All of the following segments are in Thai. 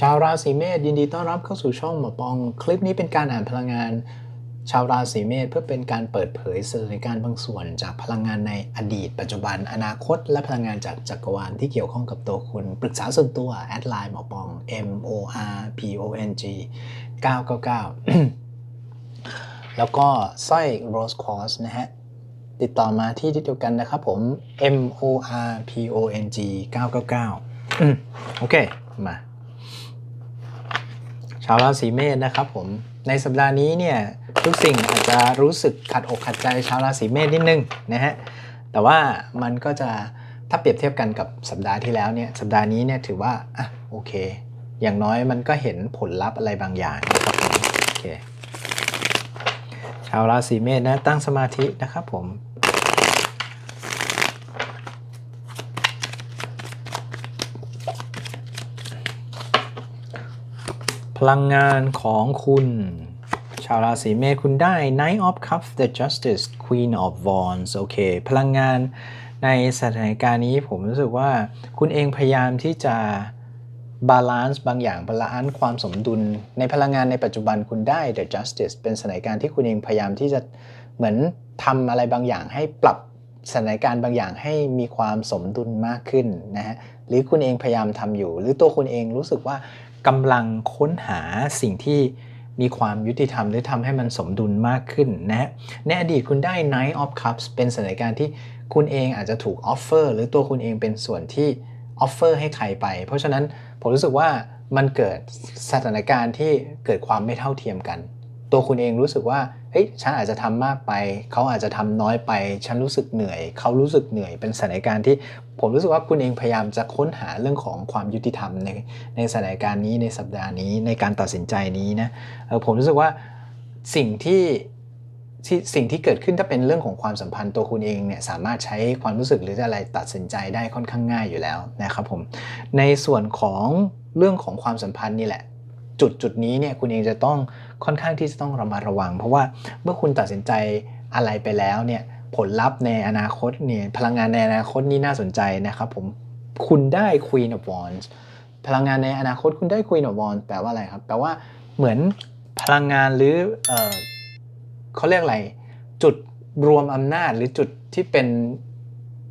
ชาวราศีเมษยินดีต้อนรับเข้าสู่ช่องหมอปอง คลิปนี้เป็นการอ่านพลังงาน ชาวราศีเมษเพื่อเป็นการเปิดเผยสถานการณ์บางส่วน จากพลังงานในอดีต ปัจจุบัน อนาคต และพลังงานจากจักรวาลที่เกี่ยวข้องกับตัวคุณ ปรึกษาส่วนตัวแอดไลน์หมอปอง M O R P O N G 999 แล้วก็สร้อย Rose Quartz นะฮะติดต่อมาที่ที่เดียวกันนะครับผม M O R P O N G 999โอเคมาาวราศีเมษนะครับผมในสัปดาห์นี้เนี่ยทุกสิ่งอาจจะรู้สึกขัดอกขัดใจชาวราศีเมษนิดนึงนะฮะแต่ว่ามันก็จะถ้าเปรียบเทียบกันกับสัปดาห์ที่แล้วเนี่ยสัปดาห์นี้เนี่ยถือว่าอะโอเค อย่างน้อยมันก็เห็นผลลัพธ์อะไรบางอย่างนะครับผมโอเคชาวราศีเมษนะตั้งสมาธินะครับผม พลังงานของคุณ ชาวราศีเมษคุณได้ Knight of Cups the Justice Queen of Wands โอเค พลังงานในสถานการณ์นี้ผมรู้สึกว่าคุณเองพยายามที่จะบาลานซ์บางอย่างบาลานซ์ความสมดุล ในพลังงานในปัจจุบันคุณได้ the justice เป็นสถานการณ์ที่คุณเองพยายามที่จะเหมือนทำอะไรบางอย่างให้ปรับสถานการณ์บางอย่างให้มีความสมดุลมากขึ้นนะฮะหรือคุณเองพยายามทำอยู่ หรือตัวคุณเองรู้สึกว่า กำลังค้นหาสิ่งที่มีความยุติธรรมหรือทำให้มันสมดุลมากขึ้นนะในอดีตคุณได้ Knight of Cups เป็นสถานการณ์ที่คุณเองอาจจะถูกออฟเฟอร์หรือตัวคุณเองเป็นส่วนที่ออฟเฟอร์ให้ใครไป เพราะฉะนั้นผมรู้สึกว่ามันเกิดสถานการณ์ที่เกิดความไม่เท่าเทียมกัน ตัวคุณเองรู้สึกว่าเฮ้ยฉันอาจจะทำมากไป เขาอาจจะทำน้อยไป ฉันรู้สึกเหนื่อย เขารู้สึกเหนื่อยเป็นสถานการณ์ที่ผมรู้สึกว่าคุณเองพยายามจะค้นหาเรื่องของความยุติธรรมในในสถานการณ์นี้ในสัปดาห์นี้ในการตัดสินใจนี้นะผมรู้สึกว่าสิ่งที่สิ่งที่เกิดขึ้นถ้าเป็นเรื่องของความสัมพันธ์ตัวคุณเองเนี่ยสามารถใช้ความรู้สึกหรืออะไรตัดสินใจได้ค่อนข้างง่ายอยู่แล้วนะครับผมในส่วนของเรื่องของความสัมพันธ์นี่แหละ จุดจุดนี้เนี่ยคุณเองจะต้อง ค่อนข้างที่จะต้องระมัดระวัง เพราะว่าเมื่อคุณตัดสินใจอะไรไปแล้วเนี่ยผลลัพธ์ในอนาคตเนี่ยพลังงานในอนาคตนี่น่าสนใจนะครับผมคุณได้ Queen of Wands พลังงานในอนาคตคุณได้ Queen of Wands แปลว่าอะไรครับ แปลว่าเหมือนพลังงานหรือเออเขาเรียกอะไร จุดรวมอำนาจหรือจุดที่เป็น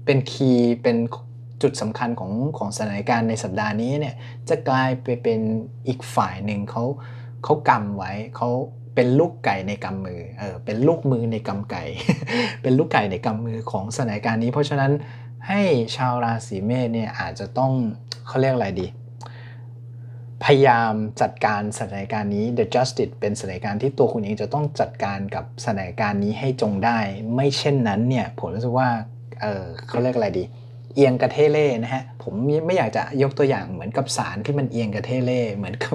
เป็นคีย์เป็นจุดสำคัญของของสถานการณ์ในสัปดาห์นี้เนี่ยจะกลายไปเป็นอีกฝ่ายหนึ่งเขา เขากำไว้เขาเป็นลูกไก่ในกำมือเออเป็นลูกมือในกำไก่ เป็นลูกไก่ในกำมือของสถานการณ์นี้ เพราะฉะนั้นให้ชาวราศีเมษเนี่ยอาจจะต้องเขาเรียกอะไรดี พยายามจัดการสถานการณ์นี้ The Justice เป็นสถานการณ์ที่ตัวคุณเองจะต้องจัดการกับสถานการณ์นี้ให้จงได้ ไม่เช่นนั้นเนี่ยผมรู้สึกว่าเออเขาเรียกอะไรดีเอียงกระเทเล่นะฮะผมไม่อยากจะยกตัวอย่างเหมือนกับสารที่มันเอียงกระเทเล่เหมือนกับ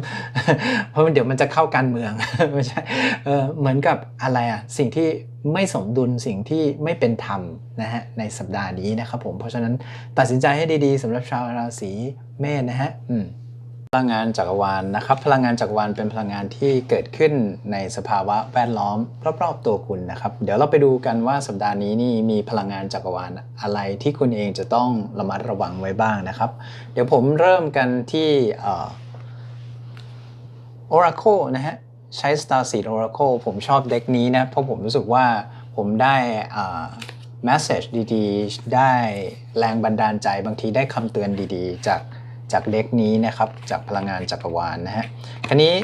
เพราะมันเดี๋ยวมันจะเข้าการเมืองไม่ใช่เออเหมือนกับอะไรอะสิ่งที่ไม่สมดุลสิ่งที่ไม่เป็นธรรมนะฮะในสัปดาห์นี้นะครับผมเพราะฉะนั้นตัดสินใจให้ดีๆสำหรับชาวราศีเมษนะฮะอืม พลังงานจักรวาลนะครับ พลังงานจักรวาลเป็นพลังงานที่เกิดขึ้นในสภาวะแวดล้อมรอบๆตัวคุณนะครับ เดี๋ยวเราไปดูกันว่าสัปดาห์นี้นี่มีพลังงานจักรวาลอะไรที่คุณเองจะต้องระมัดระวังไว้บ้างนะครับ เดี๋ยวผมเริ่มกันที่ออ Oracle นะฮะใช้ Star Seed Oracle ผมชอบเด็กนี้นะเพราะผมรู้สึกว่าผมได้อ่า message ดีๆ ได้แรงบันดาลใจบางทีได้คำเตือนดีๆ จาก จากเด็กนี้นะครับจากพลังงานจักรวาลนะฮะคราวนี้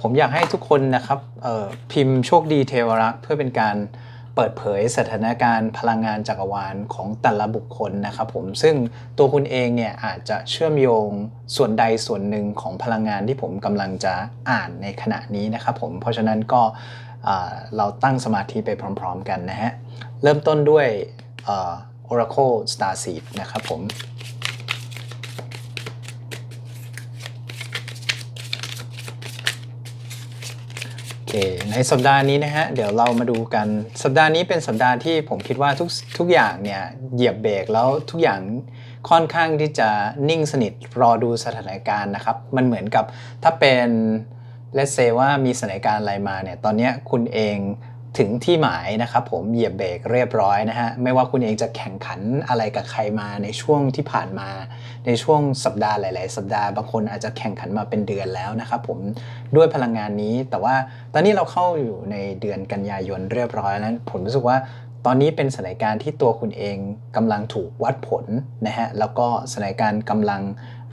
ผมอยากให้ทุกคนนะครับพิมพ์โชคดีเทวรักษ์เพื่อเป็นการเปิดเผยสถานการณ์พลังงานจักรวาลของแต่ละบุคคลนะครับผมซึ่งตัวคุณเองเนี่ยอาจจะเชื่อมโยงส่วนใดส่วนหนึ่งของพลังงานที่ผมกำลังจะอ่านในขณะนี้นะครับผมเพราะฉะนั้นก็เราตั้งสมาธิไปพร้อม ๆ กันนะฮะ เริ่มต้นด้วยออ Oracle Star Seed นะครับผม โอเค ในสัปดาห์นี้นะฮะ เดี๋ยวเรามาดูกัน สัปดาห์นี้เป็นสัปดาห์ที่ผมคิดว่าทุกทุกอย่างเนี่ยเหยียบเบรกแล้วทุกอย่างค่อนข้างที่จะนิ่งสนิทรอดูสถานการณ์นะครับ มันเหมือนกับถ้าเป็นเลสเซว่ามีสถานการณ์อะไรมาเนี่ย ตอนนี้คุณเอง ถึงที่หมายนะครับผมเหยียบเบรกเรียบร้อยนะฮะไม่ว่าคุณเองจะแข่งขันอะไรกับใครมาในช่วงที่ผ่านมา ในช่วงสัปดาห์หลาย ๆ สัปดาห์บางคนอาจจะแข่งขันมาเป็นเดือนแล้วนะครับผมด้วยพลังงานนี้ แต่ว่าตอนนี้เราเข้าอยู่ในเดือนกันยายนเรียบร้อยแล้วผมรู้สึกว่าตอนนี้เป็นสถานการณ์ที่ตัวคุณเองกำลังถูกวัดผลนะฮะแล้วก็สถานการณ์กำลัง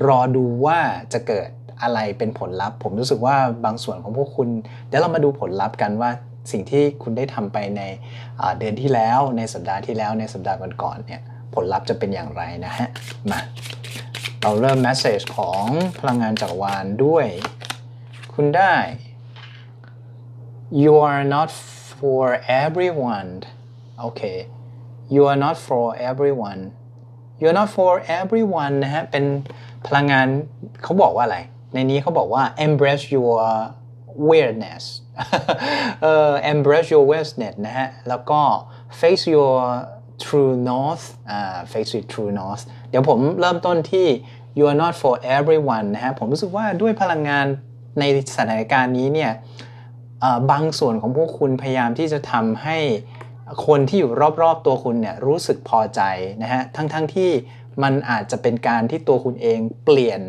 รอดูว่าจะเกิดอะไรเป็นผลลัพธ์ ผมรู้สึกว่าบางส่วนของพวกคุณเดี๋ยวเรามาดูผลลัพธ์กันว่า สิ่งที่คุณได้ทำไปในเดือนที่แล้ว ในสัปดาห์ที่แล้วในสัปดาห์ก่อนๆเนี่ยผลลัพธ์จะเป็นอย่างไรนะฮะมาเราเริ่ม message ของพลังงานจักรวาลด้วย คุณได้ you are not for everyone โอเค you are not for everyone you are not for everyone นะฮะเป็นพลังงานเขาบอกว่าอะไร ในนี้เขาบอกว่า embrace your weirdness เอ่อ embrace your weirdness นะฮะ แล้วก็ face your true north อ่า face your true north เดี๋ยวผมเริ่มต้นที่ you are not for everyone นะฮะ ผมรู้สึกว่าด้วยพลังงานในสถานการณ์นี้เนี่ยบางส่วนของพวกคุณพยายามที่จะทำให้คนที่อยู่รอบๆตัวคุณเนี่ยรู้สึกพอใจนะฮะ ทั้งๆทที่มันอาจจะเป็นการที่ตัวคุณเองเปลี่ยน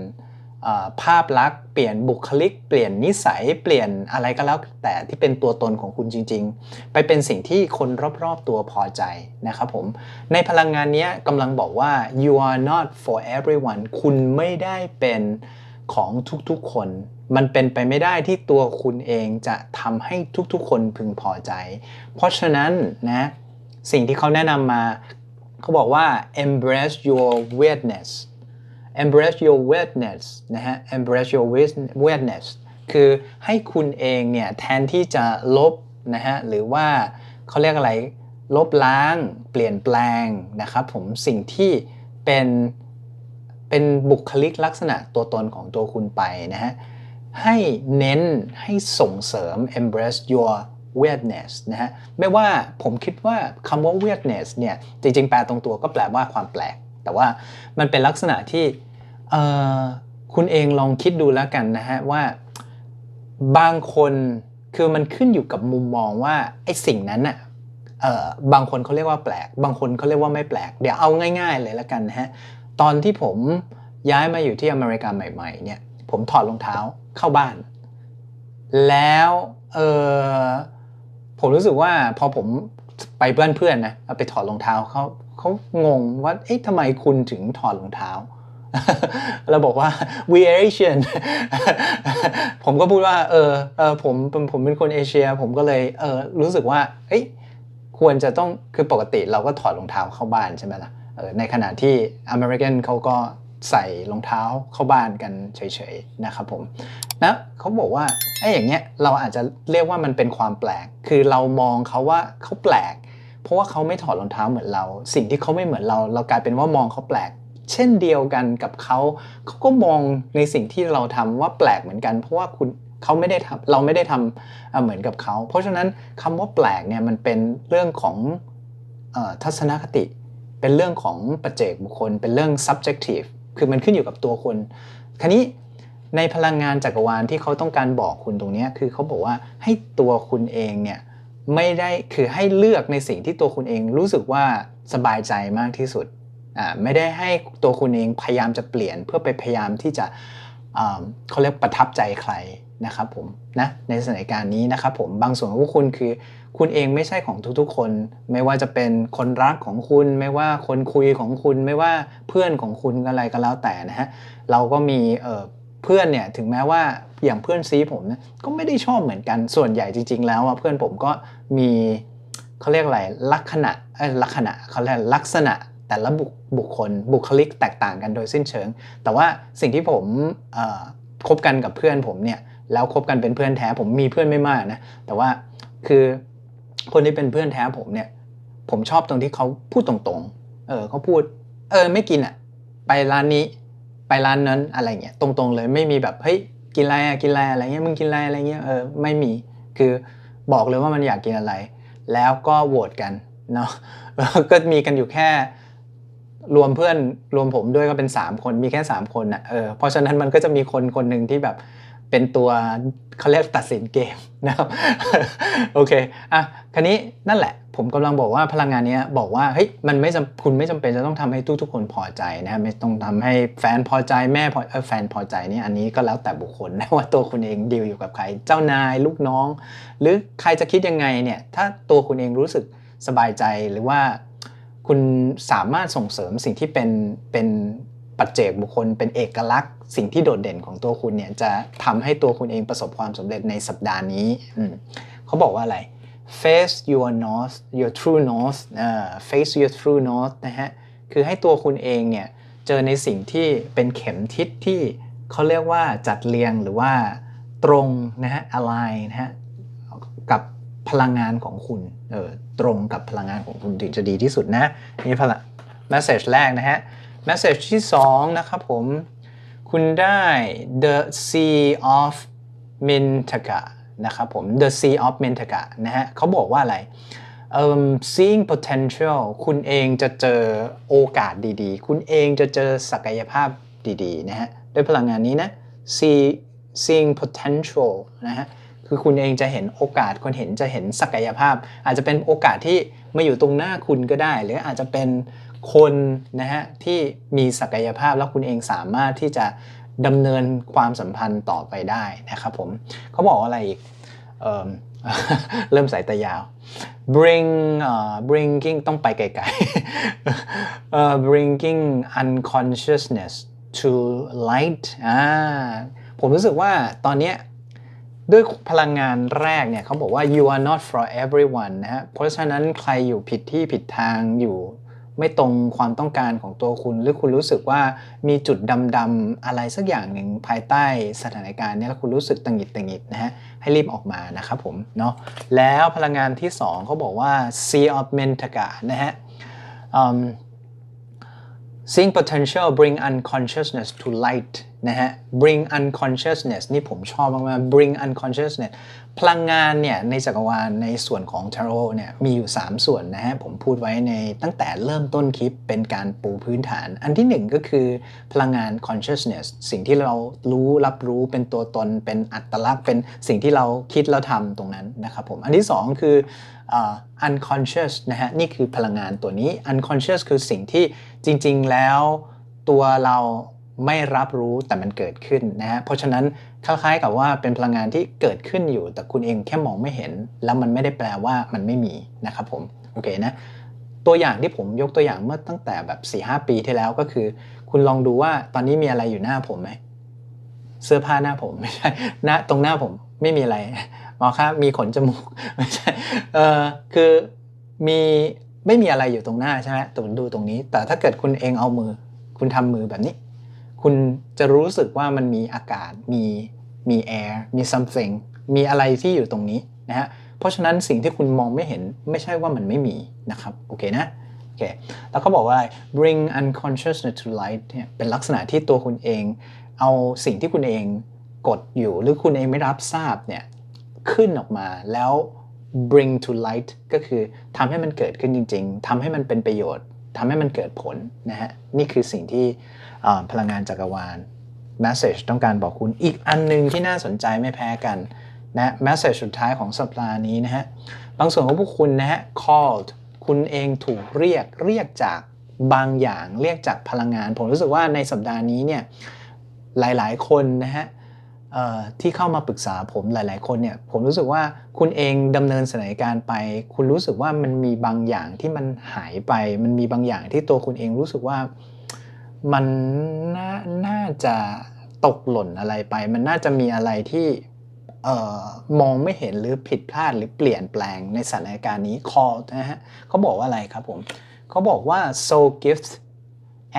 ภาพลักษณ์เปลี่ยนบุคลิก เปลี่ยนนิสัยเปลี่ยนอะไรก็แล้วแต่ที่เป็นตัวตนของคุณจริง ๆ ไปเป็นสิ่งที่คนรอบๆตัวพอใจนะครับผมในพลังงานนี้กำลังบอกว่า you are not for everyone คุณไม่ได้เป็นของทุกๆคน มันเป็นไปไม่ได้ที่ตัวคุณเองจะทำให้ทุกๆ คนพึงพอใจ เพราะฉะนั้นนะสิ่งที่เขาแนะนำมาเขาบอกว่า embrace your weirdness embrace your weirdness นะฮะ embrace your weirdness คือให้คุณเองเนี่ยแทนที่จะลบนะฮะหรือว่าเขาเรียกอะไรลบล้าง เปลี่ยนแปลงนะครับผมสิ่งที่เป็นเป็นบุคลิกลักษณะตัวตนของตัวคุณไปนะฮะให้เน้นให้ส่งเสริม embrace your weirdness นะฮะไม่ว่าผมคิดว่าคำว่า weirdness เนี่ยจริงๆ แปลตรงตัวก็แปลว่าความแปลก แต่ว่ามันเป็นลักษณะที่คุณเองลองคิดดูแล้วกันนะฮะว่าบางคนคือมันขึ้นอยู่กับมุมมองว่าไอ้สิ่งนั้นน่ะบางคนเขาเรียกว่าแปลก บางคนเขาเรียกว่าไม่แปลก เดี๋ยวเอาง่ายๆเลยแล้วกันนะฮะตอนที่ผมย้ายมาอยู่ที่อเมริกาใหม่ๆเนี่ยผมถอดรองเท้าเข้าบ้าน แล้วเออผมรู้สึกว่าพอผม ไปเพื่อนเพื่อนนะไปถอดรองเท้าเขาเขางงว่าเอ๊ะทำไมคุณถึงถอดรองเท้าเราบอกว่า we Asian ผมก็พูดว่าเออเออผมผมเป็นคนเอเชีย ผมก็เลยเออรู้สึกว่าเอ้ยควรจะต้องคือปกติเราก็ถอดรองเท้าเข้าบ้านใช่ไหมล่ะเออในขณะที่อเมริกันเขาก็ใส่รองเท้าเข้าบ้านกันเฉยๆนะครับผมนะเขาบอกว่าไอ้อย่างเงี้ยเราอาจจะเรียกว่ามันเป็นความแปลก คือเรามองเขาว่าเขาแปลก เพราะว่าเขาไม่ถอดรองเท้าเหมือนเรา สิ่งที่เขาไม่เหมือนเรา เรากลายเป็นว่ามองเขาแปลก เช่นเดียวกันกับเขาเขาก็มองในสิ่งที่เราทำว่าแปลกเหมือนกัน เพราะว่าคุณเขาไม่ได้ทำเราไม่ได้ทำเหมือนกับเขา เพราะฉะนั้นคำว่าแปลกเนี่ยมันเป็นเรื่องของทัศนคติ เป็นเรื่องของปัจเจกบุคคล เป็นเรื่อง subjective คือมันขึ้นอยู่กับตัวคนคราวนี้ในพลังงานจักรวาลที่เขาต้องการบอกคุณตรงนี้คือเขาบอกว่าให้ตัวคุณเองเนี่ย ไม่ได้คือให้เลือกในสิ่งที่ตัวคุณเองรู้สึกว่าสบายใจมากที่สุดไม่ได้ให้ตัวคุณเองพยายามจะเปลี่ยนเพื่อไปพยายามที่จะเขาเรียกประทับใจใครนะครับผมนะในสถานการณ์นี้นะครับผมบางส่วนของคุณคือ คุณเองไม่ใช่ของทุกๆ คน ไม่ว่าจะเป็นคนรักของคุณ ไม่ว่าคนคุยของคุณ ไม่ว่าเพื่อนของคุณอะไรก็แล้วแต่นะฮะเราก็มีเพื่อนเนี่ยถึงแม้ว่าอย่างเพื่อนซีผมนะก็ไม่ได้ชอบเหมือนกันส่วนใหญ่จริง ๆ แล้วเพื่อนผมก็มีเขาเรียกอะไรลักษณะลักษณะเขาเรียกลักษณะแต่ละบุคบุคคลบุคลิกแตกต่างกันโดยสิ้นเชิง แต่ว่าสิ่งที่ผมคบกันกับเพื่อนผมเนี่ยแล้วคบกันเป็นเพื่อนแท้ผมมีเพื่อนไม่มากนะแต่ว่าคือคนที่เป็นเพื่อนแท้ผมเนี่ยผมชอบตรงที่เขาพูดตรงๆ เออเขาพูด เออไม่กินอะ่ะ ไปร้านนี้ ไปร้านนั้นอะไรเงี้ยตรงๆเลยไม่มีแบบเฮ้ยกินอะไรอะกินอะไรอะไรเงี้ยมึงกินอะไรอะไรเงี้ยเออไม่มีคือบอกเลยว่ามันอยากกินอะไร แล้วก็โหวตกันเนาะก็มีกันอยู่แค่ รวมเพื่อนรวมผมด้วยก็เป็น 3 คนมีแค่ 3 คนนะ่ะเออเพราะฉะนั้นมันก็จะมีคนคนหนึ่งที่แบบ เป็นตัวเขาเรียกตัดสินเกมนะครับโอเคอะคันนี้นั่นแหละ ผมกำลังบอกว่าพลังงานนี้บอกว่าเฮ้ยมันไม่คุณไม่จำเป็นจะต้องทำให้ทุกๆคนพอใจนะไม่ต้องทำให้แฟนพอใจแม่พอแฟนพอใจนี่อันนี้ก็แล้วแต่บุคคลนะว่าตัวคุณเองดีลอยู่กับใคร เจ้านายลูกน้อง หรือใครจะคิดยังไงเนี่ยถ้าตัวคุณเองรู้สึกสบายใจหรือว่าคุณสามารถส่งเสริมสิ่งที่เป็นเป็น ปัจเจกบุคคลเป็นเอกลักษณ์ สิ่งที่โดดเด่นของตัวคุณเนี่ยจะทำให้ตัวคุณเองประสบความสำเร็จในสัปดาห์นี้เขาบอกว่าอะไร face your north your true north อ่า face your true north นะฮะคือให้ตัวคุณเองเนี่ยเจอในสิ่งที่เป็นเข็มทิศที่เขาเรียกว่าจัดเรียงหรือว่าตรงนะฮะ align นะฮะกับพลังงานของคุณเออตรงกับพลังงานของคุณถึงจะดีที่สุดนะนี่พลัง message แรกนะฮะ message ที่ 2 นะครับผม คุณได้ the sea of Mintaka นะครับผม the sea of Mintaka นะฮะเขาบอกว่าอะไรเอิ่ม seeing potential คุณเองจะเจอโอกาสดีๆ คุณเองจะเจอศักยภาพดีๆ นะฮะ ด้วยพลังงานนี้นะ see seeing potential นะฮะ คือคุณเองจะเห็นโอกาสคุณเห็นจะเห็นศักยภาพ อาจจะเป็นโอกาสที่มาอยู่ตรงหน้าคุณก็ได้ หรืออาจจะเป็น คนนะฮะที่มีศักยภาพแล้วคุณเองสามารถที่จะดำเนินความสัมพันธ์ต่อไปได้นะครับผมเขาบอกอะไรอีกเเริ่มสายตายาว bring uh, bringing ต้องไปไกลๆเอ่อ bringing unconsciousness to light อ่าผมรู้สึกว่าตอนนี้ด้วยพลังงานแรกเนี่ยเขาบอกว่า you are not for everyone นะฮะเพราะฉะนั้นใครอยู่ผิดที่ผิดทางอยู่ ไม่ตรงความต้องการของตัวคุณ หรือคุณรู้สึกว่ามีจุดดำๆอะไรสักอย่างหนึ่งภายใต้สถานการณ์นี้แล้วคุณรู้สึกตังหิดตังหิดนะฮะให้รีบออกมานะครับผมเนาะแล้วพลังงานที่2เขาบอกว่า sea of mentaka นะฮะอืม Seeing potential bring unconsciousness to light นะฮะ bring unconsciousness นี่ผมชอบมากๆ bring unconsciousness พลังงานเนี่ยในจักรวาลในส่วนของ tarot เนี่ยมีอยู่ 3 ส่วนนะฮะผมพูดไว้ในตั้งแต่เริ่มต้นคลิปเป็นการปูพื้นฐาน อันที่ 1 ก็คือพลังงาน consciousness สิ่งที่เรารู้รับรู้เป็นตัวตน เป็นอัตลักษณ์ เป็นสิ่งที่เราคิดแล้วทำตรงนั้นนะครับผมอันที่ 2 คือ uh, unconscious นะฮะนี่คือพลังงานตัวนี้ unconscious คือสิ่งที่จริง ๆ แล้วตัวเรา ไม่รับรู้แต่มันเกิดขึ้นนะฮะเพราะฉะนั้นคล้ายๆกับว่าเป็นพลังงานที่เกิดขึ้นอยู่ แต่คุณเองแค่มองไม่เห็น แล้วมันไม่ได้แปลว่ามันไม่มีนะครับผมโอเคนะตัวอย่างที่ผมยกตัวอย่างเมื่อตั้งแต่แบบ4ีหปีที่แล้วก็คือ คุณลองดูว่าตอนนี้มีอะไรอยู่หน้าผมไหมเสื้อผ้าหน้าผมไม่ใช่หน้าตรงหน้าผมไม่มีอะไรหมอครับมีขนจมูกไม่ใช่เออคือมีไม่มีอะไรอยู่ตรงหน้าใช่ไหมตรงดูตรงนี้ แต่ถ้าเกิดคุณเองเอามือ คุณทำมือแบบนี้ คุณจะรู้สึกว่ามันมีอากาศ มี มีแอร์ มี something มีอะไรที่อยู่ตรงนี้นะฮะ เพราะฉะนั้นสิ่งที่คุณมองไม่เห็นไม่ใช่ว่ามันไม่มีนะครับ โอเคนะ โอเค แล้วก็บอกว่า bring unconsciousness to light เนี่ยเป็นลักษณะที่ตัวคุณเอง เอาสิ่งที่คุณเองกดอยู่ หรือคุณเองไม่รับทราบเนี่ยขึ้นออกมาแล้ว bring to light ก็คือทำให้มันเกิดขึ้นจริง ๆทำให้มันเป็นประโยชน์ทำให้มันเกิดผลนะฮะ นี่คือสิ่งที่ พลังงานจักรวาล message ต้องการบอกคุณอีกอันหนึงที่น่าสนใจไม่แพ้กันนะ message สุดท้ายของสัปดาห์นี้นะฮะ บางส่วนของพวกคุณนะฮะ called คุณเองถูกเรียกเรียกจากบางอย่างเรียกจากพลังงาน ผมรู้สึกว่าในสัปดาห์นี้เนี่ยหลายๆ คนนะฮะที่เข้ามาปรึกษาผมหลาย ๆ คนเนี่ยผมรู้สึกว่าคุณเองดำเนินสถานการณ์ไป คุณรู้สึกว่ามันมีบางอย่างที่มันหายไป มันมีบางอย่างที่ตัวคุณเองรู้สึกว่า มันน่าน่าจะตกหล่นอะไรไป มันน่าจะมีอะไรที่เออมองไม่เห็นหรือผิดพลาดหรือเปลี่ยนแปลงในสถานการณ์นี้ call นะฮะเขาบอกว่าอะไรครับผมเขาบอกว่า so gifts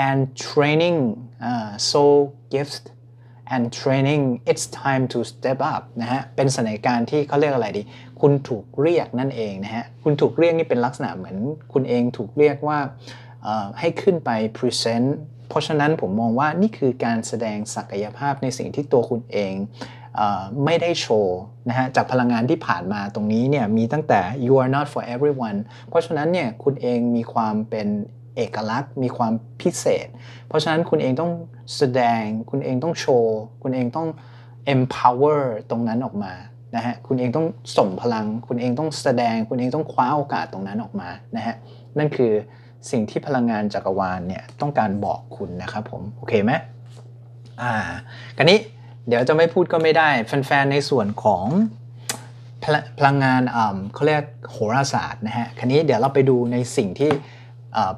and training อ่า soul gift and training it's time to step up นะฮะเป็นสถานการณ์ที่เขาเรียกอะไรดี คุณถูกเรียกนั่นเองนะฮะคุณถูกเรียกนี่เป็นลักษณะเหมือนคุณเองถูกเรียกว่าให้ขึ้นไป present เพราะฉะนั้นผมมองว่านี่คือการแสดงศักยภาพในสิ่งที่ตัวคุณเองเอไม่ได้โชว์นะฮะจากพลังงานที่ผ่านมาตรงนี้เนี่ยมีตั้งแต่ you are not for everyone เพราะฉะนั้นเนี่ยคุณเองมีความเป็นเอกลักษณ์ มีความพิเศษ เพราะฉะนั้นคุณเองต้องแสดง คุณเองต้องโชว์ คุณเองต้อง empower ตรงนั้นออกมานะฮะคุณเองต้องส่งพลัง คุณเองต้องแสดง คุณเองต้องคว้าโอกาสตรงนั้นออกมานะฮะนั่นคือ สิ่งที่พลังงานจักรวาลเนี่ยต้องการบอกคุณนะครับผม โอเคไหมอ่ากันนี้เดี๋ยวจะไม่พูดก็ไม่ได้ แฟนๆ ในส่วนของพลพลังงานเขาเรียกโหราศาสตร์นะฮะคันนี้เดี๋ยวเราไปดูในสิ่งที่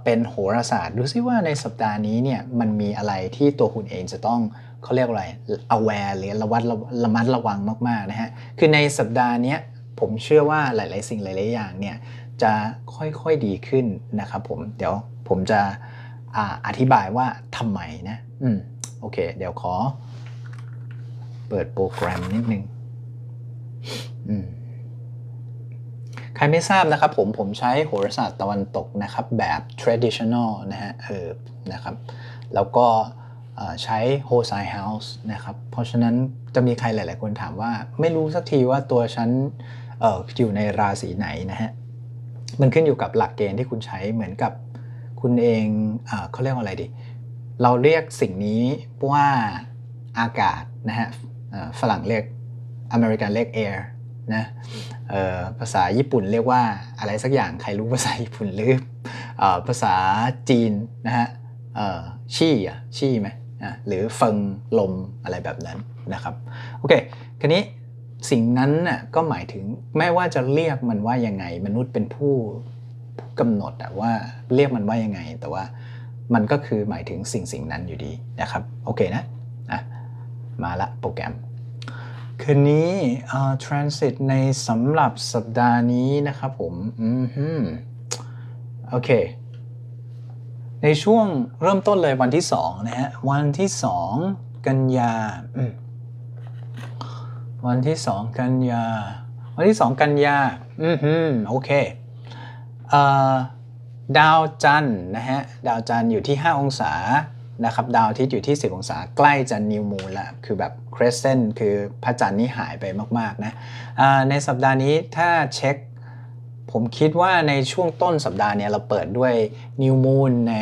เป็นโหราศาสตร์ ดูซิว่าในสัปดาห์นี้เนี่ยมันมีอะไรที่ตัวคุณเองจะต้องเขาเรียกอะไร aware หรือระวัดระมัดระวังมากๆนะฮะ คือในสัปดาห์นี้ผมเชื่อว่าหลาย ๆ สิ่งหลาย ๆ อย่างเนี่ย จะค่อยๆดีขึ้นนะครับผมเดี๋ยวผมจะออธิบายว่าทำไมนะอืมโอเค เดี๋ยวขอ เปิดโปรแกรมนิดนึงอืมใครไม่ทราบนะครับผมผมใช้โหราศาสตร์ตะวันตกนะครับแบบ traditional นะฮะเออนะครับ แล้วก็ใช้ h o s i House นะครับ เพราะฉะนั้นจะมีใครหลาย ๆ คนถามว่า ไม่รู้สักทีว่าตัวฉันอออยู่ในราศีไหนนะฮะ มันขึ้นอยู่กับหลักเกณฑ์ที่คุณใช้เหมือนกับคุณเองเอเขาเรียกว่าอะไรดี เราเรียกสิ่งนี้ว่าอากาศนะฮะฝรั่งเรียกอเมริกันเรียก air นะภาษาญี่ปุ่นเรียกว่าอะไรสักอย่างใครรู้ภาษาญี่ปุ่นหรืออภาษาจีนนะฮะชี่อะชี่ไหมหรือเฟิงลมอะไรแบบนั้นนะครับโอเคคราวนี้ สิ่งนั้นน่ะก็หมายถึงแม้ว่าจะเรียกมันว่ายังไง มนุษย์เป็นผู้ผู้กำหนดอะว่าเรียกมันว่ายังไง แต่ว่ามันก็คือหมายถึงสิ่งสิ่งนั้นอยู่ดีนะครับ โอเคนะอะมาละโปรแกรม คืนนี้ transit ในสำหรับสัปดาห์นี้นะครับผม อืมฮึโอเค ในช่วงเริ่มต้นเลยวันที่ 2 นะฮะ วันที่ 2 กันยาอืม วันที่2กันยา วันที่2กันยา อืมฮึโอเคเอ่อดาวจันทร์นะฮะ ดาวจันทร์อยู่ที่ 5 องศานะครับ ดาวอาทิตย์อยู่ที่ 10 องศา ใกล้จะนิวมูนละคือแบบ crescent คือพระจันทร์นี่หายไปมาก ๆ นะอ่าในสัปดาห์นี้ถ้าเช็ค ผมคิดว่าในช่วงต้นสัปดาห์เนี่ยเราเปิดด้วย New Moon ใน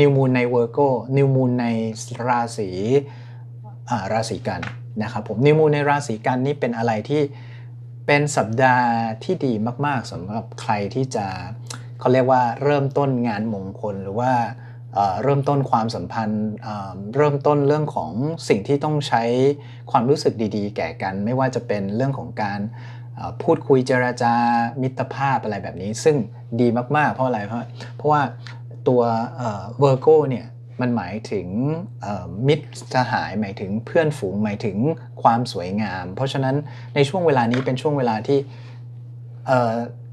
นิวมูนใน Virgo New Moon ในราศี ราศีกันนะครับผม New Moon ในราศีกันนี่เป็นอะไรที่เป็นสัปดาห์ที่ดีมาก ๆสำหรับใครที่จะเขาเรียกว่าเริ่มต้นงานมงคลหรือว่าเริ่มต้นความสัมพันธ์เริ่มต้นเรื่องของสิ่งที่ต้องใช้ความรู้สึกดีๆ แก่กัน ไม่ว่าจะเป็นเรื่องของการพูดคุยเจรจามิตรภาพอะไรแบบนี้ ซึ่งดีมากๆ เพราะอะไรเพราะเพราะว่าตัวเวอร์โกเนี่ย มันหมายถึงมิตรสหายหมายถึงเพื่อนฝูงหมายถึงความสวยงาม เพราะฉะนั้นในช่วงเวลานี้เป็นช่วงเวลาที่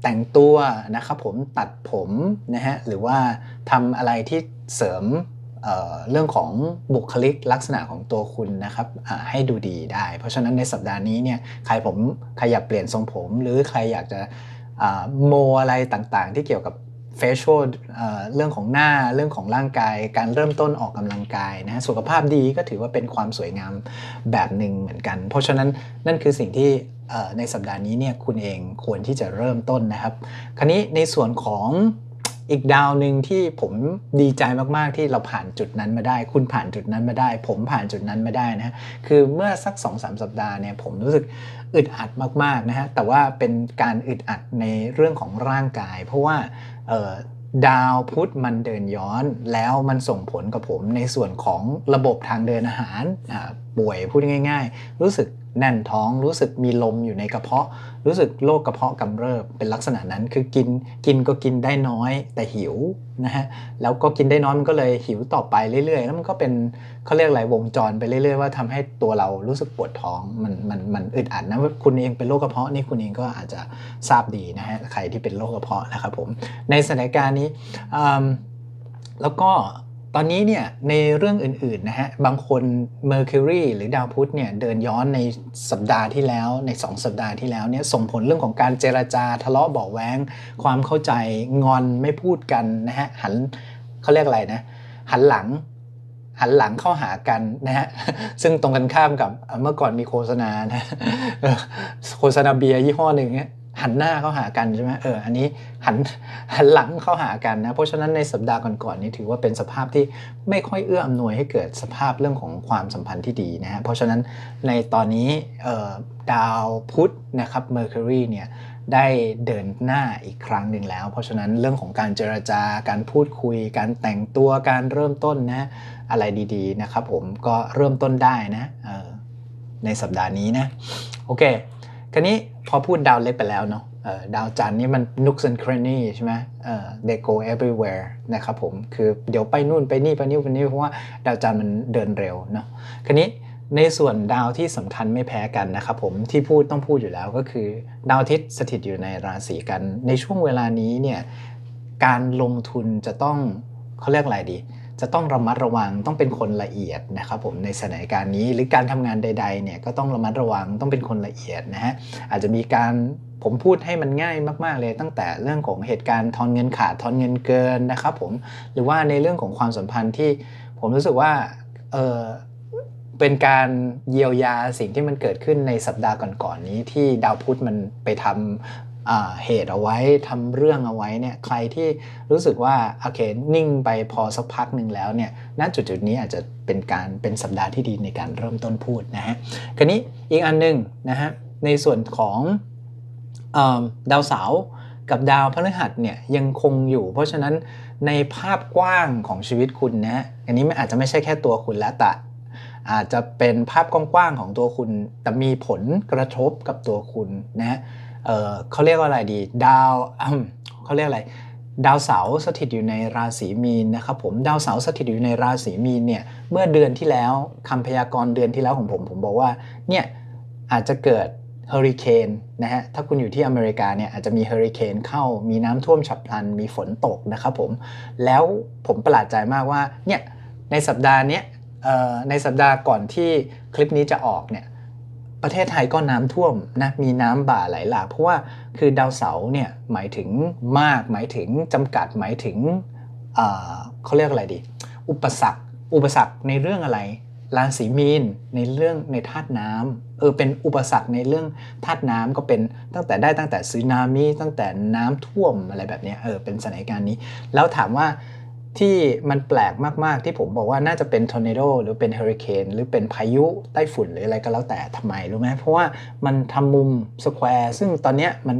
แต่งตัวนะครับผมตัดผมนะฮะหรือว่าทำอะไรที่เสริมเเรื่องของบุคลิกลักษณะของตัวคุณนะครับให้ดูดีได้ เพราะฉะนั้นในสัปดาห์นี้เนี่ยใครผมใครอยากเปลี่ยนทรงผม หรือใครอยากจะโมอะไรต่างๆ ที่เกี่ยวกับ facial เอ่อเรื่องของหน้าเรื่องของร่างกาย การเริ่มต้นออกกำลังกายนะสุขภาพดีก็ถือว่าเป็นความสวยงามแบบหนึ่งเหมือนกัน เพราะฉะนั้นนั่นคือสิ่งที่ในสัปดาห์นี้เนี่ยคุณเองควรที่จะเริ่มต้นนะครับ คราวนี้ในส่วนของอีกดาวหนึ่งที่ผมดีใจมาก ๆ ที่เราผ่านจุดนั้นมาได้ คุณผ่านจุดนั้นมาได้ ผมผ่านจุดนั้นมาได้นะคือเมื่อสัก2-3สัปดาห์เนี่ยผมรู้สึกอึดอัดมาก ๆ นะฮะแต่ว่าเป็นการอึดอัดในเรื่องของร่างกาย เพราะว่า ดาวพุธมันเดินย้อน แล้วมันส่งผลกับผมในส่วนของระบบทางเดินอาหารป่วยพูดง่าย ๆ รู้สึก แน่นท้องรู้สึกมีลมอยู่ในกระเพาะ รู้สึกโรคกระเพาะกำเริบเป็นลักษณะนั้นคือกินกินก็กินได้น้อยแต่หิวนะฮะแล้วก็กินได้น้อยมันก็เลยหิวต่อไปเรื่อยๆ แล้วมันก็เป็นเขาเรียกอะไรวงจรไปเรื่อยๆว่าทำให้ตัวเรารู้สึกปวดท้องมันมันมันอึดอัดนะคุณเองเป็นโรคกระเพาะนี่คุณเองก็อาจจะทราบดีนะฮะใครที่เป็นโรคกระเพาะนะครับผมในสถานการณ์นี้แล้วก็ ตอนนี้เนี่ยในเรื่องอื่นๆนะฮะบางคน Mercury หรือดาวพุธเนี่ยเดินย้อนในสัปดาห์ที่แล้วใน 2 สัปดาห์ที่แล้วเนี่ยส่งผลเรื่องของการเจรจาทะเลาะเบาแว้งความเข้าใจงอนไม่พูดกันนะฮะหันเขาเรียกอะไรนะหันหลังหันหลังเข้าหากันนะฮะซึ่งตรงกันข้ามกับเมื่อก่อนมีโฆษณานะโฆษณาเบียร์ยี่ห้อหนึ่งเนี่ย หันหน้าเข้าหากันใช่ไหมเอออันนี้หันหันหลังเข้าหากันนะเพราะฉะนั้นในสัปดาห์ก่อนๆนี้ถือว่าเป็นสภาพที่ไม่ค่อยเอื้ออำนวยให้เกิดสภาพเรื่องของความสัมพันธ์ที่ดีนะฮะเพราะฉะนั้นในตอนนี้ดาวพุธนะครับ Mercury เนี่ยได้เดินหน้าอีกครั้งหนึ่งแล้ว เพราะฉะนั้นเรื่องของการเจรจาการพูดคุย การแต่งตัวการเริ่มต้นนะอะไรดีๆนะครับผมก็เริ่มต้นได้นะในสัปดาห์นี้นะโอเคคราวนี้ พอพูดดาวเล็กไปแล้วเนาะดาวจันนี่มัน nooks and crannies ใช่ไหมเอ่อ they go everywhere นะครับผม คือเดี๋ยวไปนู่นไปนี่ไปนี่ไปนี่เพราะว่าดาวจันมันเดินเร็วเนาะคราวนี้ในส่วนดาวที่สำคัญไม่แพ้กันนะครับผมที่พูดต้องพูดอยู่แล้วก็คือ ดาวอาทิตย์สถิตอยู่ในราศีกัน ในช่วงเวลานี้เนี่ยการลงทุนจะต้องเขาเรียกอะไรดี จะต้องระมัดระวังต้องเป็นคนละเอียดนะครับผมในสถานการณ์นี้หรือการทำงานใดๆเนี่ยก็ต้องระมัดระวังต้องเป็นคนละเอียดนะฮะอาจจะมีการผมพูดให้มันง่ายมาก ๆ เลยตั้งแต่เรื่องของเหตุการณ์ทอนเงินขาดทอนเงินเกินนะครับผมหรือว่าในเรื่องของความสัมพันธ์ที่ผมรู้สึกว่าเออเป็นการเยียวยาสิ่งที่มันเกิดขึ้นในสัปดาห์ก่อนๆนี้ที่ดาวพุธมันไปทำอ่า เหตุเอาไว้ทำเรื่องเอาไว้เนี่ยใครที่รู้สึกว่าโอเคนิ่งไปพอสักพักหนึ่งแล้วเนี่ยณจุดจุดนี้อาจจะเป็นการเป็นสัปดาห์ที่ดีในการเริ่มต้นพูดนะฮะคราวนี้อีกอันหนึงนะฮะในส่วนของอดาวเสาร์กับดาวพฤหัสเนี่ยยังคงอยู่ เพราะฉะนั้นในภาพกว้างของชีวิตคุณนะฮะอันนี้อาจจะไม่ใช่แค่ตัวคุณแล้วแต่อาจจะเป็นภาพกว้างๆของตัวคุณ แต่มีผลกระทบกับตัวคุณนะฮะ เเขาเรียกว่าอะไรดี ดาวเขาเรียกอะไร ดาวเสาร์สถิตอยู่ในราศีมีนนะครับผมดาวเสาร์สถิตอยู่ในราศีมีนเนี่ยเมื่อเดือนที่แล้วคำพยากรณ์เดือนที่แล้วของผมผมบอกว่าเนี่ยอาจจะเกิดเฮอริเคนนะฮะถ้าคุณอยู่ที่อเมริกาเนี่ยอาจจะมีเฮอริเคนเข้ามีน้ำท่วมฉับพลันมีฝนตกนะครับผมแล้วผมประหลาดใจมากว่าเนี่ยในสัปดาห์นี้ในสัปดาห์ก่อนที่คลิปนี้จะออกเนี่ย ประเทศไทยก็น้ำท่วมนะมีน้ำบ่าไหลหลากเพราะว่าคือดาวเสาร์เนี่ยหมายถึงมากหมายถึงจำกัดหมายถึงเขาเรียกอะไรดี อุปสรรคอุปสรรคในเรื่องอะไรราศีมีนในเรื่องในธาตุน้ำเออเป็นอุปสรรคในเรื่องธาตุน้ำก็เป็นตั้งแต่ได้ตั้งแต่ซึนามิตั้งแต่น้ำท่วมอะไรแบบเนี้ยเออเป็นสถานการณ์นี้ แล้วถามว่า ที่มันแปลกมาก ๆ ที่ผมบอกว่าน่าจะเป็นทอร์นาโดหรือเป็นเฮอริเคนหรือเป็นพายุไต้ฝุ่นหรืออะไรก็แล้วแต่ทำไมรู้ไหมเพราะว่ามันทำมุมสแควร์ซึ่งตอนนี้มัน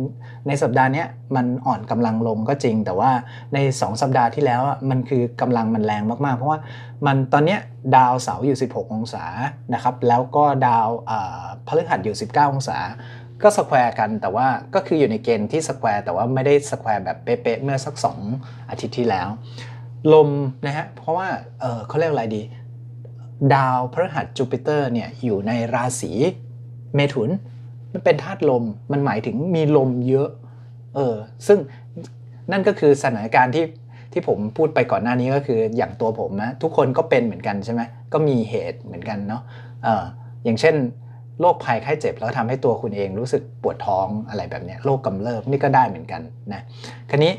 ในสัปดาห์นี้มันอ่อนกำลังลงก็จริง แต่ว่าใน 2 สัปดาห์ที่แล้วมันคือกำลังมันแรงมาก ๆ เพราะว่ามันตอนนี้ดาวเสาร์อยู่ 16 องศานะครับแล้วก็ดาวพฤหัสอยู่ 19 องศาก็สแควร์กันแต่ว่าก็คืออยู่ในเกณฑ์ที่สแควร์แต่ว่าไม่ได้สแควร์แบบเป๊ะๆเมื่อสัก 2 อาทิตย์ที่แล้ว ลมนะฮะเพราะว่าเออเขาเรียกอะไรดี ดาวพฤหัสจูปิเตอร์เนี่ยอยู่ในราศีเมถุน มันเป็นธาตุลมมันหมายถึงมีลมเยอะเออซึ่งนั่นก็คือสถานการณ์ที่ที่ผมพูดไปก่อนหน้านี้ก็คืออย่างตัวผมนะทุกคนก็เป็นเหมือนกันใช่ไหมก็มีเหตุเหมือนกันเนาะเอออย่างเช่นโรคภัยไข้เจ็บแล้วทำให้ตัวคุณเองรู้สึกปวดท้องอะไรแบบเนี้ยโรคกำเริบนี่ก็ได้เหมือนกันนะคราวนี้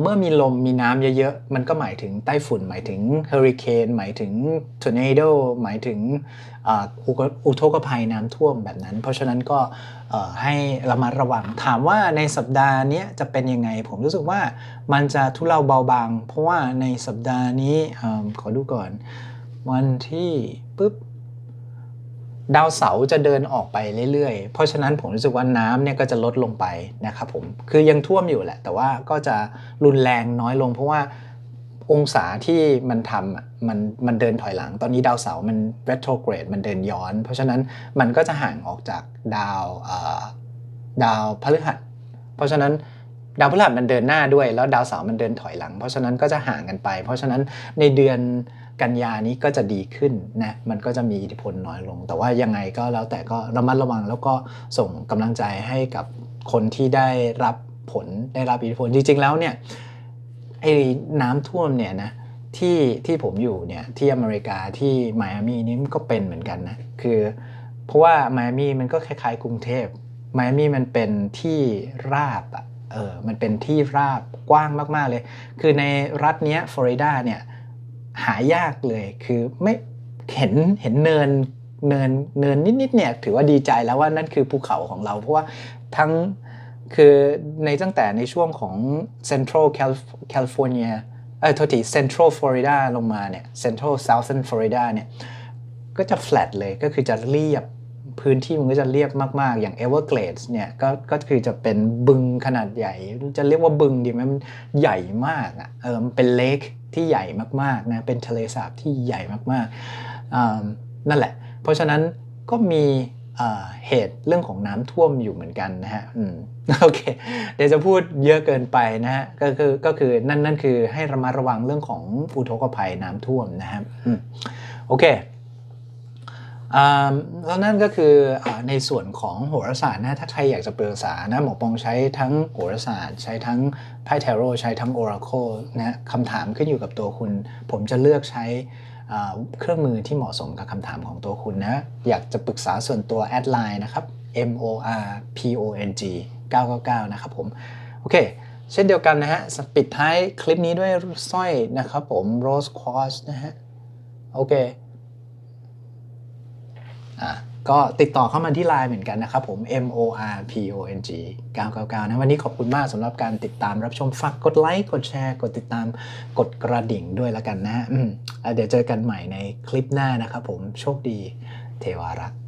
เมื่อมีลมมีน้ำเยอะๆ มันก็หมายถึงไต้ฝุ่น หมายถึงเฮอริเคนหมายถึงทอร์นาโดหมายถึงอุทกภัยน้ำท่วมแบบนั้น เพราะฉะนั้นก็ให้ระมัดระวัง ถามว่าในสัปดาห์นี้จะเป็นยังไง ผมรู้สึกว่ามันจะทุเลาเบาบาง เพราะว่าในสัปดาห์นี้อขอดูก่อน วันที่ปุ๊บ ดาวเสาร์จะเดินออกไปเรื่อยๆ เพราะฉะนั้นผมรู้สึกว่าน้ำเนี่ยก็จะลดลงไปนะครับผม คือยังท่วมอยู่แหละ แต่ว่าก็จะรุนแรงน้อยลง เพราะว่าองศาที่มันทำมันมันเดินถอยหลัง ตอนนี้ดาวเสาร์มัน retrograde มันเดินย้อน เพราะฉะนั้นมันก็จะห่างออกจากดาวดาวพฤหัส เพราะฉะนั้นดาวพฤหัสมันเดินหน้าด้วย แล้วดาวเสาร์มันเดินถอยหลัง เพราะฉะนั้นก็จะห่างกันไป เพราะฉะนั้นในเดือน กันยานี้ก็จะดีขึ้นนะมันก็จะมีอิทธิพลน้อยลง แต่ว่ายังไงก็แล้วแต่ก็ระมัดระวังแล้วก็ส่งกำลังใจให้กับคนที่ได้รับผลได้รับอิทธิพลจริง ๆ แล้วเนี่ยไอ้น้ำท่วมเนี่ยนะที่ที่ผมอยู่เนี่ยที่อเมริกาที่ไมอามีนี่ก็เป็นเหมือนกันนะคือ เพราะว่าไมอามีมันก็คล้ายๆ กรุงเทพไมอามีมันเป็นที่ราบอะเออมันเป็นที่ราบกว้างมากๆเลย คือในรัฐเนี้ยฟลอริดาเนี่ย หายากเลยคือไม่เห็นเห็นเนินเนินเนินนิดๆเนี่ยถือว่าดีใจแล้วว่านั่นคือภูเขาของเรา เพราะว่าทั้งคือในตั้งแต่ในช่วงของ Central Cal- California เออโทษที Central Florida ลงมาเนี่ย Central Southern Florida เนี่ยก็จะ flat เลยก็คือจะเรียบพื้นที่มันก็จะเรียบมาก ๆ อย่าง Everglades เนี่ยก็ก็คือจะเป็นบึงขนาดใหญ่ จะเรียกว่าบึงดีไหมมันใหญ่มากอะเออมันเป็นเลค ที่ใหญ่มากๆนะเป็นทะเลสาบที่ใหญ่มากๆนั่นแหละ เพราะฉะนั้นก็มีเหตุเรื่องของน้ำท่วมอยู่เหมือนกันนะฮะโอเค เดี๋ยวจะพูดเยอะเกินไปนะฮะ ก็คือก็คือนั่นนั่นคือให้ระมัดระวังเรื่องของอุทกภัยน้ำท่วมนะครับโอเค แล้วนั่นก็คือในส่วนของโหราศาสตร์นะถ้าใครอยากจะปรึกษานะหมอปองใช้ทั้งโหราศาสตร์ ใช้ทั้งไพ่เทโรใช้ทั้ง Oracle นะคำถามขึ้นอยู่กับตัวคุณ ผมจะเลือกใช้เครื่องมือที่เหมาะสมกับคำถามของตัวคุณนะ อยากจะปรึกษาส่วนตัวแอดไลน์นะครับ M O R P O N G 999 นะครับผม โอเค เช่นเดียวกันนะฮะ ปิดท้ายคลิปนี้ด้วยสร้อยนะครับผม Rose Quartz นะฮะ โอเค ก็ติดต่อเข้ามาที่ไลน์เหมือนกันนะครับผม M O R P O N G 999นะวันนี้ขอบคุณมากสำหรับการติดตามรับชมฝากกดไลค์กดแชร์กดติดตามกดกระดิ่งด้วยแล้วกันนะเดี๋ยวเจอกันใหม่ในคลิปหน้านะครับผมโชคดีเทวารักษ